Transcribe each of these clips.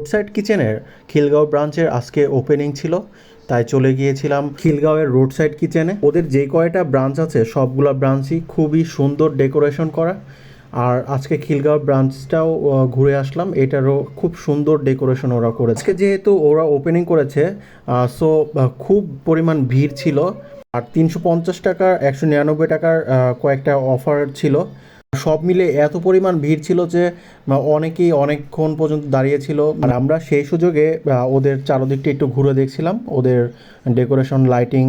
Road side কিচেনের খিলগাঁও ব্রাঞ্চের আজকে ওপেনিং ছিল, তাই চলে গিয়েছিলাম খিলগাঁওয়ের রোড সাইড কিচেনে। ওদের যে কয়টা ব্রাঞ্চ আছে, সবগুলা ব্রাঞ্চই খুবই সুন্দর ডেকোরেশন করা। আর আজকে খিলগাঁও ব্রাঞ্চটাও ঘুরে আসলাম, এটারও খুব সুন্দর ডেকোরেশন ওরা করেছে। আজকে যেহেতু ওরা ওপেনিং করেছে সো খুব পরিমাণ ভিড় ছিল। আর তিনশো পঞ্চাশ টাকার, একশো নিরানব্বই টাকার কয়েকটা অফার ছিল। সব মিলে এত পরিমাণ ভিড় ছিল যে অনেকেই অনেকক্ষণ পর্যন্ত দাঁড়িয়েছিল আর আমরা সেই সুযোগে ওদের চারদিকটা একটু ঘুরে দেখছিলাম। ওদের ডেকোরেশন লাইটিং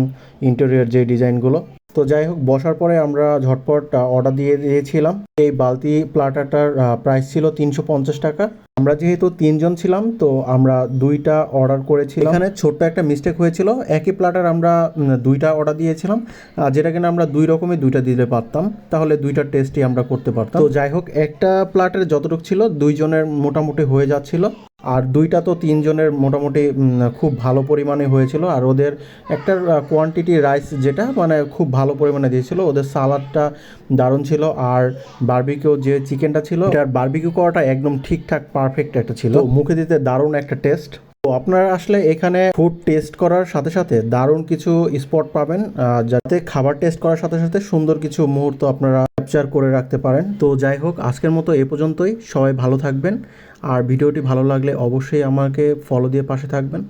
ইন্টেরিয়র যে ডিজাইনগুলো তো যাই হোক, বসার পরে আমরা ঝটপট অর্ডার দিয়ে দিয়েছিলাম। এই বালতি প্লাটারটার প্রাইস ছিল তিনশো পঞ্চাশ টাকা। আমরা যেহেতু তিনজন ছিলাম, তো আমরা দুইটা অর্ডার করেছিলাম। এখানে ছোট্ট একটা মিস্টেক হয়েছিল। একই প্লাটার আমরা দুইটা অর্ডার দিয়েছিলাম। যেটা কিনা আমরা দুই রকমের দুইটা দিতে পারতাম। তাহলে দুইটা টেস্টই আমরা করতে পারতাম। তো যাই হোক, একটা প্লাটার যতটুকু ছিল, দুইজনের মোটামুটি হয়ে যাচ্ছিল। আর দুইটা তো তিনজনের মোটামুটি খুব ভালো পরিমাণে হয়েছিল। আর ওদের একটা কোয়ান্টিটি রাইস যেটা মানে খুব ভালো পরিমাণে দিয়েছিল। ওদের সালাদটা দারুণ ছিল। আর বার্বিকিউ যে চিকেনটা ছিল আর বারবিকিউ করাটা একদম ঠিকঠাক পারফেক্ট একটা ছিল। মুখে দিতে দারুণ একটা টেস্ট তো আপনারা আসলে এখানে ফুড টেস্ট করার সাথে সাথে দারুণ কিছু স্পট পাবেন যাতে খাবার টেস্ট করার সাথে সাথে সুন্দর কিছু মুহূর্ত আপনারা ক্যাপচার করে রাখতে পারেন। তো যাই হোক, আজকের মতো এ পর্যন্তই। সবাই ভালো থাকবেন। আর ভিডিওটি ভালো লাগলে অবশ্যই আমাকে ফলো দিয়ে পাশে থাকবেন।